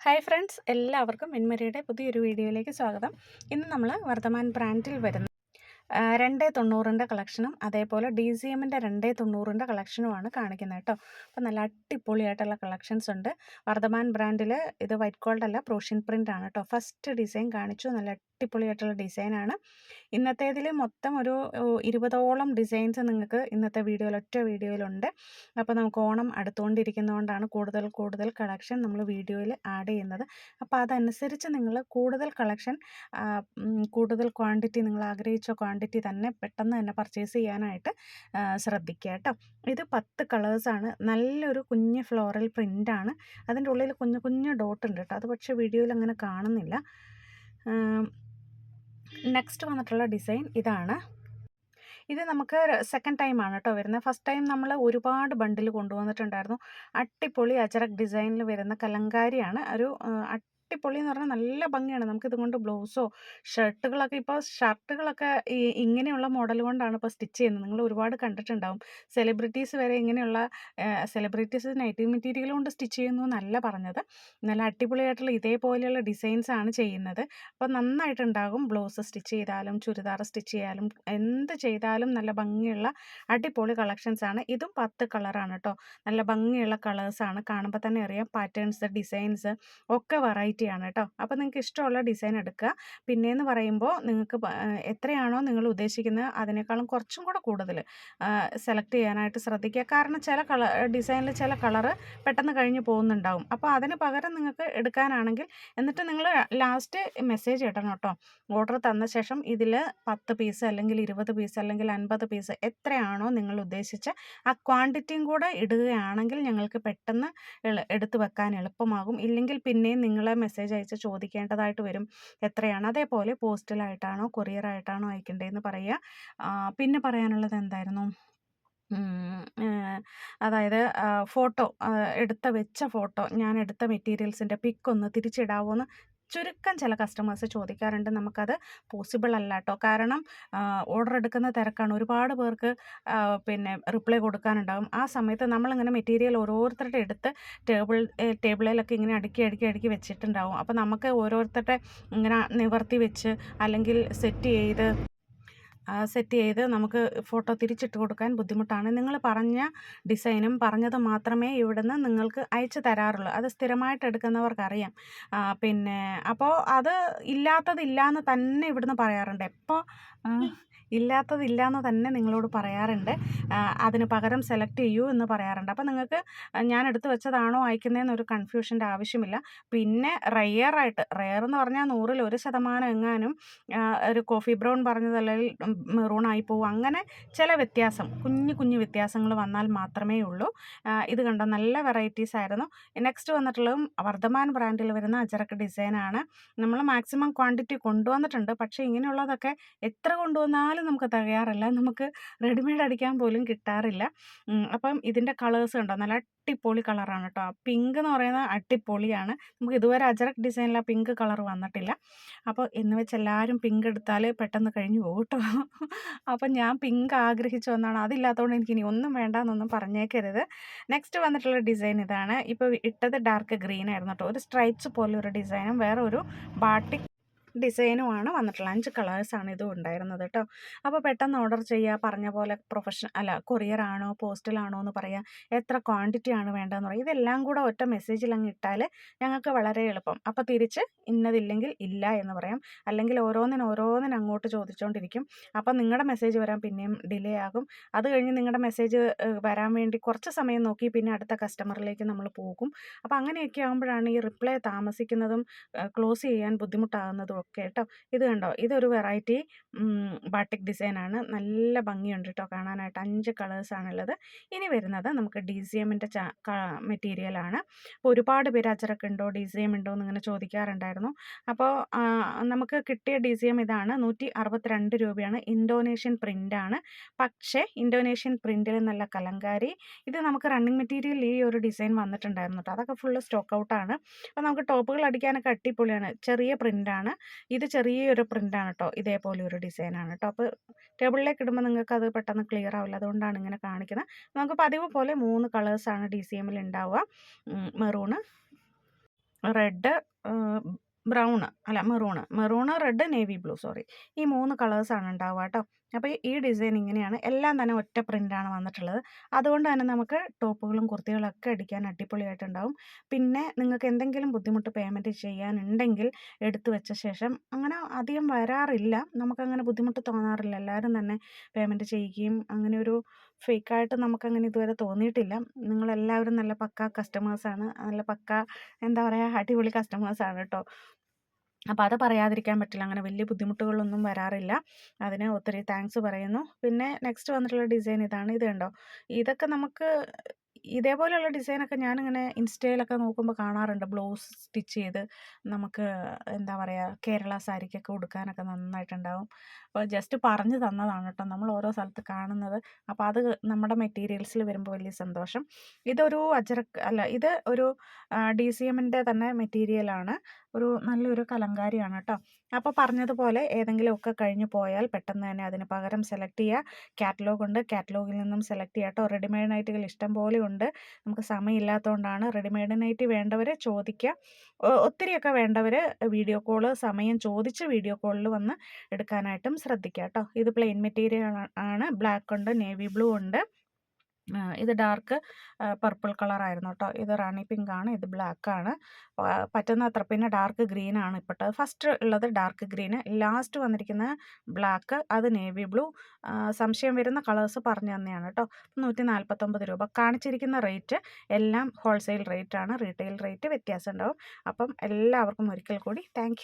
Hi friends എല്ലാവർക്കും മിൻമരിയുടെ പുതിയൊരു വീഡിയോയിലേക്ക് സ്വാഗതം. ഇന്ന് നമ്മൾ വർദ്ധമാൻ ബ്രാൻഡിൽ വരുന്ന രണ്ട് തൊണ്ണൂറിന്റെ കളക്ഷനും അതേപോലെ ഡി സി എമ്മിന്റെ രണ്ട് തൊണ്ണൂറിന്റെ കളക്ഷനുമാണ് കാണിക്കുന്നത് കേട്ടോ. അപ്പോൾ നല്ല അടിപൊളിയായിട്ടുള്ള കളക്ഷൻസ് ഉണ്ട്. വർദ്ധമാൻ ബ്രാൻഡിൽ ഇത് വൈറ്റ് ഗോൾഡ് അല്ല പ്രൂഷ്യൻ പ്രിന്റ് ആണ് കേട്ടോ. ഫസ്റ്റ് ഡിസൈൻ കാണിച്ചു. നല്ല അടിപൊളിയായിട്ടുള്ള ഡിസൈനാണ്. ഇന്നത്തേതിൽ മൊത്തം ഒരു ഇരുപതോളം ഡിസൈൻസ് നിങ്ങൾക്ക് ഇന്നത്തെ വീഡിയോയിൽ ഒറ്റ വീഡിയോയിലുണ്ട്. അപ്പോൾ നമുക്ക് ഓണം അടുത്തുകൊണ്ടിരിക്കുന്നതുകൊണ്ടാണ് കൂടുതൽ കൂടുതൽ കളക്ഷൻ നമ്മൾ വീഡിയോയിൽ ആഡ് ചെയ്യുന്നത്. അപ്പോൾ അതനുസരിച്ച് നിങ്ങൾ കൂടുതൽ കളക്ഷൻ കൂടുതൽ ക്വാണ്ടിറ്റി നിങ്ങൾ ആഗ്രഹിച്ച ക്വാണ്ടിറ്റി തന്നെ പെട്ടെന്ന് തന്നെ പർച്ചേസ് ചെയ്യാനായിട്ട് ശ്രദ്ധിക്കുക കേട്ടോ. ഇത് പത്ത് കളേഴ്സാണ്. നല്ലൊരു കുഞ്ഞ് ഫ്ലോറൽ പ്രിന്റാണ് അതിന്റെ ഉള്ളിൽ കുഞ്ഞു കുഞ്ഞു ഡോട്ട് ഉണ്ട് കേട്ടോ. അത് പക്ഷേ വീഡിയോയിൽ അങ്ങനെ കാണുന്നില്ല. നെക്സ്റ്റ് വന്നിട്ടുള്ള ഡിസൈൻ ഇതാണ്. ഇത് നമുക്ക് സെക്കൻഡ് ടൈം ആണ് കേട്ടോ വരുന്നത്. ഫസ്റ്റ് ടൈം നമ്മൾ ഒരുപാട് ബണ്ടിൽ കൊണ്ടുവന്നിട്ടുണ്ടായിരുന്നു. അട്ടിപ്പൊളി അജറക് ഡിസൈനിൽ വരുന്ന കലങ്കാരിയാണ്. ഒരു ആ, അട്ടിപ്പൊളി എന്ന് പറഞ്ഞാൽ നല്ല ഭംഗിയാണ്. നമുക്ക് ഇതുകൊണ്ട് ബ്ലൗസോ ഷർട്ടുകളൊക്കെ ഇപ്പോൾ ഷർട്ടുകളൊക്കെ ഈ ഇങ്ങനെയുള്ള മോഡൽ കൊണ്ടാണ് ഇപ്പോൾ സ്റ്റിച്ച് ചെയ്യുന്നത്. നിങ്ങൾ ഒരുപാട് കണ്ടിട്ടുണ്ടാവും. സെലിബ്രിറ്റീസ് വരെ ഇങ്ങനെയുള്ള സെലിബ്രിറ്റീസ് നൈറ്റി മെറ്റീരിയൽ കൊണ്ട് സ്റ്റിച്ച് ചെയ്യുന്നു എന്നല്ല പറഞ്ഞത്. നല്ല അടിപൊളിയായിട്ടുള്ള ഇതേപോലെയുള്ള ഡിസൈൻസ് ആണ് ചെയ്യുന്നത്. അപ്പോൾ നന്നായിട്ടുണ്ടാകും ബ്ലൗസ് സ്റ്റിച്ച് ചെയ്താലും ചുരിദാർ സ്റ്റിച്ച് ചെയ്യാലും എന്ത് ചെയ്താലും നല്ല ഭംഗിയുള്ള അടിപൊളി കളക്ഷൻസ് ആണ്. ഇതും പത്ത് കളറാണ് കേട്ടോ നല്ല ഭംഗിയുള്ള കളേഴ്സാണ് കാണുമ്പോൾ തന്നെ അറിയാം. പാറ്റേൺസ് ഡിസൈൻസ് ഒക്കെ വെറൈറ്റി ആണ് കേട്ടോ. അപ്പോൾ നിങ്ങൾക്ക് ഇഷ്ടമുള്ള ഡിസൈൻ എടുക്കുക. പിന്നെയെന്ന് പറയുമ്പോൾ നിങ്ങൾക്ക് എത്രയാണോ നിങ്ങൾ ഉദ്ദേശിക്കുന്നത് അതിനേക്കാളും കുറച്ചും കൂടെ കൂടുതൽ സെലക്ട് ചെയ്യാനായിട്ട് ശ്രദ്ധിക്കുക. കാരണം ചില കളർ ഡിസൈനിൽ ചില കളറ് പെട്ടെന്ന് കഴിഞ്ഞ് പോകുന്നുണ്ടാവും. അപ്പോൾ അതിന് പകരം നിങ്ങൾക്ക് എടുക്കാനാണെങ്കിൽ എന്നിട്ട് നിങ്ങൾ ലാസ്റ്റ് മെസ്സേജ് ഇടണം കേട്ടോ. ഓർഡർ തന്ന ശേഷം ഇതിൽ പത്ത് പീസ് അല്ലെങ്കിൽ ഇരുപത് പീസ് അല്ലെങ്കിൽ അൻപത് പീസ് എത്രയാണോ നിങ്ങൾ ഉദ്ദേശിച്ച ആ ക്വാണ്ടിറ്റിയും കൂടെ ഇടുകയാണെങ്കിൽ ഞങ്ങൾക്ക് പെട്ടെന്ന് എടുത്തു വെക്കാൻ എളുപ്പമാകും. ഇല്ലെങ്കിൽ പിന്നെയും നിങ്ങളെ മെസ്സേജ് അയച്ച് ചോദിക്കേണ്ടതായിട്ട് വരും. എത്രയാണ്? അതേപോലെ പോസ്റ്റലായിട്ടാണോ കൊറിയറായിട്ടാണോ അയക്കേണ്ടതെന്ന് പറയുക. പിന്നെ പറയാനുള്ളത് എന്തായിരുന്നു? അതായത് ഫോട്ടോ എടുത്ത വെച്ച ഫോട്ടോ ഞാൻ എടുത്ത മെറ്റീരിയൽസിന്റെ പിക്ക് ഒന്ന് തിരിച്ചിടാവോ എന്ന് ചുരുക്കം ചില കസ്റ്റമേഴ്സ് ചോദിക്കാറുണ്ട് നമുക്കത് പോസിബിൾ അല്ല കേട്ടോ കാരണം ഓർഡർ എടുക്കുന്ന തിരക്കാണ്. ഒരുപാട് പേർക്ക് പിന്നെ റിപ്ലൈ കൊടുക്കാനുണ്ടാകും. ആ സമയത്ത് നമ്മളിങ്ങനെ മെറ്റീരിയൽ ഓരോരുത്തരുടെ എടുത്ത് ടേബിൾ ടേബിളിലൊക്കെ ഇങ്ങനെ അടുക്കി അടുക്കി അടുക്കി വെച്ചിട്ടുണ്ടാവും. അപ്പോൾ നമുക്ക് ഓരോരുത്തരുടെ ഇങ്ങനെ നിവർത്തി വെച്ച് അല്ലെങ്കിൽ സെറ്റ് ചെയ്ത് സെറ്റ് ചെയ്ത് നമുക്ക് ഫോട്ടോ തിരിച്ചിട്ട് കൊടുക്കാൻ ബുദ്ധിമുട്ടാണ്. നിങ്ങൾ പറഞ്ഞ ഡിസൈനും പറഞ്ഞത് മാത്രമേ ഇവിടുന്ന് നിങ്ങൾക്ക് അയച്ചു തരാറുള്ളൂ. അത് സ്ഥിരമായിട്ട് എടുക്കുന്നവർക്കറിയാം. പിന്നെ അപ്പോൾ അത് ഇല്ലാത്തതില്ലാന്ന് തന്നെ ഇവിടുന്ന് പറയാറുണ്ട്. എപ്പോൾ ഇല്ലാത്തതില്ലാന്ന് തന്നെ നിങ്ങളോട് പറയാറുണ്ട്. അതിന് പകരം സെലക്ട് ചെയ്യൂ എന്ന് പറയാറുണ്ട്. അപ്പോൾ നിങ്ങൾക്ക് ഞാൻ എടുത്തു വെച്ചതാണോ അയക്കുന്നതെന്നൊരു കൺഫ്യൂഷന്റെ ആവശ്യമില്ല. പിന്നെ റെയറായിട്ട് റെയർ എന്ന് പറഞ്ഞാൽ നൂറിൽ ഒരു ശതമാനം എങ്ങാനും ഒരു കോഫി ബ്രൗൺ പറഞ്ഞതല്ലെങ്കിൽ മെറൂൺ ആയി പോകും അങ്ങനെ ചില വ്യത്യാസം കുഞ്ഞു കുഞ്ഞു വ്യത്യാസങ്ങൾ വന്നാൽ മാത്രമേ ഉള്ളൂ. ഇത് കണ്ട? നല്ല വെറൈറ്റീസ് ആയിരുന്നു. നെക്സ്റ്റ് വന്നിട്ടുള്ളതും വർദ്ധമാൻ ബ്രാൻഡിൽ വരുന്ന അജറക്ക് ഡിസൈനാണ് നമ്മൾ മാക്സിമം ക്വാണ്ടിറ്റി കൊണ്ടുവന്നിട്ടുണ്ട്. പക്ഷേ ഇങ്ങനെയുള്ളതൊക്കെ എത്ര കൊണ്ടുവന്നാലും നമുക്ക് തികയാറില്ല. നമുക്ക് റെഡിമെയ്ഡ് അടിക്കാൻ പോലും കിട്ടാറില്ല. അപ്പം ഇതിന്റെ കളേഴ്സ് ഉണ്ടോ നല്ല അടിപൊളി കളറാണ് കേട്ടോ. പിങ്ക് എന്ന് പറയുന്നത് അടിപൊളിയാണ്. നമുക്ക് ഇതുവരെ അജറക് ഡിസൈനിൽ ആ പിങ്ക് കളർ വന്നിട്ടില്ല. അപ്പോൾ എന്ന് വെച്ച് എല്ലാവരും പിങ്ക് എടുത്താൽ പെട്ടെന്ന് കഴിഞ്ഞു പോകും കേട്ടോ. അപ്പം ഞാൻ പിങ്ക് ആഗ്രഹിച്ചു വന്നാണ്. അതില്ലാത്തതുകൊണ്ട് എനിക്ക് ഇനി ഒന്നും വേണ്ട എന്നൊന്നും പറഞ്ഞേക്കരുത്. നെക്സ്റ്റ് വന്നിട്ടുള്ള ഡിസൈൻ ഇതാണ്. ഇപ്പോൾ ഇട്ടത് ഡാർക്ക് ഗ്രീൻ ആയിരുന്നു കേട്ടോ. ഒരു സ്ട്രൈപ്സ് പോലെ ഒരു ഡിസൈനും വേറെ ഒരു ബാട്ടിക് ഡിസൈനുമാണ് വന്നിട്ടുള്ളത്. അഞ്ച് കളേഴ്സാണ് ഇതും ഉണ്ടായിരുന്നത് കേട്ടോ. അപ്പോൾ പെട്ടെന്ന് ഓർഡർ ചെയ്യുക പറഞ്ഞ പോലെ പ്രൊഫഷൻ അല്ല കൊറിയർ ആണോ പോസ്റ്റലാണോ എന്ന് പറയുക എത്ര ക്വാണ്ടിറ്റി ആണ് വേണ്ടതെന്ന് പറയുക ഇതെല്ലാം കൂടെ ഒറ്റ മെസ്സേജിൽ അങ്ങ് ഇട്ടാൽ ഞങ്ങൾക്ക് വളരെ എളുപ്പം. അപ്പോൾ തിരിച്ച് ഇന്നതില്ലെങ്കിൽ ഇല്ല എന്ന് പറയാം. അല്ലെങ്കിൽ ഓരോന്നിന് ഓരോന്നിന് അങ്ങോട്ട് ചോദിച്ചുകൊണ്ടിരിക്കും. അപ്പോൾ നിങ്ങളുടെ മെസ്സേജ് വരാൻ പിന്നെയും ഡിലേ ആകും. അത് കഴിഞ്ഞ് നിങ്ങളുടെ മെസ്സേജ് വരാൻ വേണ്ടി കുറച്ച് സമയം നോക്കി പിന്നെ അടുത്ത കസ്റ്റമറിലേക്ക് നമ്മൾ പോകും. അപ്പോൾ അങ്ങനെയൊക്കെ ആകുമ്പോഴാണ് ഈ റിപ്ലൈ താമസിക്കുന്നതും ക്ലോസ് ചെയ്യാൻ ബുദ്ധിമുട്ടാകുന്നതും ഒക്കെ കേട്ടോ ഇത് കണ്ടോ? ഇതൊരു വെറൈറ്റി ബാട്ടിക് ഡിസൈനാണ് നല്ല ഭംഗിയുണ്ട് കേട്ടോ കാണാനായിട്ട്. അഞ്ച് കളേഴ്സ് കളേഴ്സാണുള്ളത് ഇനി വരുന്നത് നമുക്ക് ഡി സി എമ്മിന്റെ മെറ്റീരിയലാണ് അപ്പോൾ ഒരുപാട് പേര് അച്ചറൊക്കെ ഉണ്ടോ? ഡി സി എം ഉണ്ടോ? എന്നിങ്ങനെ ചോദിക്കാറുണ്ടായിരുന്നു. അപ്പോൾ നമുക്ക് കിട്ടിയ ഡി സി എം ഇതാണ്. നൂറ്റി അറുപത്തിരണ്ട് രൂപയാണ് ഇന്തോനേഷ്യൻ ആണ്. പക്ഷേ ഇൻഡോനേഷ്യൻ പ്രിന്റിൽ നല്ല കലങ്കാരി. ഇത് നമുക്ക് റണ്ണിങ് മെറ്റീരിയൽ ഈ ഒരു ഡിസൈൻ വന്നിട്ടുണ്ടായിരുന്നു കേട്ടോ അതൊക്കെ ഫുള്ള് സ്റ്റോക്ക് ഔട്ടാണ് അപ്പോൾ നമുക്ക് ടോപ്പുകൾ അടിക്കാനൊക്കെ അടിപൊളിയാണ്. ചെറിയ പ്രിന്റാണ് ഇത് ചെറിയൊരു പ്രിന്റാണ് കേട്ടോ ഇതേപോലെ ഒരു ഡിസൈനാണ് കേട്ടോ അപ്പോൾ ടേബിളിലേക്ക് ഇടുമ്പോൾ നിങ്ങൾക്ക് അത് പെട്ടെന്ന് ക്ലിയർ ആവില്ല. അതുകൊണ്ടാണ് ഇങ്ങനെ കാണിക്കുന്നത് നമുക്ക് പതിവ് പോലെ മൂന്ന് കളേഴ്സാണ് ഡി സി എമ്മിൽ ഉണ്ടാവുക മെറൂണ് റെഡ് ബ്രൗണ് അല്ല maroon. Maroon red navy blue sorry. ഈ മൂന്ന് കളേഴ്സാണ് ഉണ്ടാവുക കേട്ടോ. അപ്പോൾ ഈ ഡിസൈൻ ഇങ്ങനെയാണ്. എല്ലാം തന്നെ ഒറ്റ പ്രിന്റാണ് വന്നിട്ടുള്ളത്. അതുകൊണ്ട് തന്നെ നമുക്ക് ടോപ്പുകളും കുർത്തികളൊക്കെ അടിക്കാൻ അടിപൊളിയായിട്ടുണ്ടാവും. പിന്നെ നിങ്ങൾക്ക് എന്തെങ്കിലും ബുദ്ധിമുട്ട് പേയ്മെന്റ് ചെയ്യാനുണ്ടെങ്കിൽ എടുത്തു വെച്ച ശേഷം അങ്ങനെ അധികം വരാറില്ല. നമുക്കങ്ങനെ ബുദ്ധിമുട്ട് തോന്നാറില്ല. എല്ലാവരും തന്നെ പേയ്മെന്റ് ചെയ്യുകയും അങ്ങനെ ഒരു ഫേക്കായിട്ട് നമുക്കങ്ങനെ ഇതുവരെ തോന്നിയിട്ടില്ല. നിങ്ങളെല്ലാവരും നല്ല പക്ക കസ്റ്റമേഴ്സാണ് നല്ല പക്ക എന്താ പറയുക അടിപൊളി കസ്റ്റമേഴ്സാണ് കേട്ടോ അപ്പോൾ അത് പറയാതിരിക്കാൻ പറ്റില്ല. അങ്ങനെ വലിയ ബുദ്ധിമുട്ടുകളൊന്നും വരാറില്ല. അതിന് ഒത്തിരി താങ്ക്സ് പറയുന്നു. പിന്നെ നെക്സ്റ്റ് വന്നിട്ടുള്ള ഡിസൈൻ ഇതാണ്. ഇത് കണ്ടോ? ഇതൊക്കെ നമുക്ക് ഇതേപോലെയുള്ള ഡിസൈനൊക്കെ ഞാനിങ്ങനെ ഇൻസ്റ്റയിലൊക്കെ നോക്കുമ്പോൾ കാണാറുണ്ട്. ബ്ലൗസ് സ്റ്റിച്ച് ചെയ്ത് നമുക്ക് എന്താ പറയുക കേരള സാരിക്കൊക്കെ ഉടുക്കാനൊക്കെ നന്നായിട്ടുണ്ടാവും. അപ്പോൾ ജസ്റ്റ് പറഞ്ഞു തന്നതാണ് കേട്ടോ. നമ്മൾ ഓരോ സ്ഥലത്ത് കാണുന്നത്. അപ്പോൾ അത് നമ്മുടെ മെറ്റീരിയൽസിൽ വരുമ്പോൾ വലിയ സന്തോഷം. ഇതൊരു അജറക്ക് അല്ല ഇത് ഒരു ഡി സി എമ്മിന്റെ തന്നെ മെറ്റീരിയലാണ്. ഒരു നല്ലൊരു കലങ്കാരിയാണ് കേട്ടോ അപ്പോൾ പറഞ്ഞതുപോലെ ഏതെങ്കിലുമൊക്കെ കഴിഞ്ഞ് പോയാൽ പെട്ടെന്ന് തന്നെ അതിന് പകരം സെലക്ട് ചെയ്യുക കാറ്റലോഗ് ഉണ്ട്. കാറ്റലോഗിൽ നിന്നും സെലക്ട് ചെയ്യുക കേട്ടോ. റെഡിമെയ്ഡ് നൈറ്റുകൾ ഇഷ്ടം പോലെ ഉണ്ട്. നമുക്ക് സമയമില്ലാത്തതുകൊണ്ടാണ് റെഡിമെയ്ഡ് നൈറ്റ് വേണ്ടവർ ചോദിക്കുക ഒത്തിരിയൊക്കെ വേണ്ടവർ വീഡിയോ കോൾ സമയം ചോദിച്ച് വീഡിയോ കോളിൽ വന്ന് എടുക്കാനായിട്ടും ശ്രദ്ധിക്കുക കേട്ടോ. ഇത് പ്ലെയിൻ മെറ്റീരിയൽ ആണ്. ബ്ലാക്ക് ഉണ്ട് നേവി ബ്ലൂ ഉണ്ട്. ഇത് ഡാർക്ക് പർപ്പിൾ കളറായിരുന്നു കേട്ടോ ഇത് റാണി പിങ്ക് ആണ് ഇത് ബ്ലാക്ക് ആണ് പറ്റുന്ന അത്ര പിന്നെ ഡാർക്ക് ഗ്രീൻ ആണ് ഇപ്പോഴത്തെ ഫസ്റ്റ് ഉള്ളത് ഡാർക്ക് ഗ്രീന് ലാസ്റ്റ് വന്നിരിക്കുന്ന ബ്ലാക്ക് അത് നേവി ബ്ലൂ. സംശയം വരുന്ന കളേഴ്സ് പറഞ്ഞു തന്നെയാണ് കേട്ടോ നൂറ്റി നാൽപ്പത്തൊമ്പത് രൂപ. കാണിച്ചിരിക്കുന്ന റേറ്റ് എല്ലാം ഹോൾസെയിൽ റേറ്റ് ആണ് റീറ്റെയിൽ റേറ്റ് വ്യത്യാസം ഉണ്ടാവും. അപ്പം എല്ലാവർക്കും ഒരിക്കൽ കൂടി താങ്ക്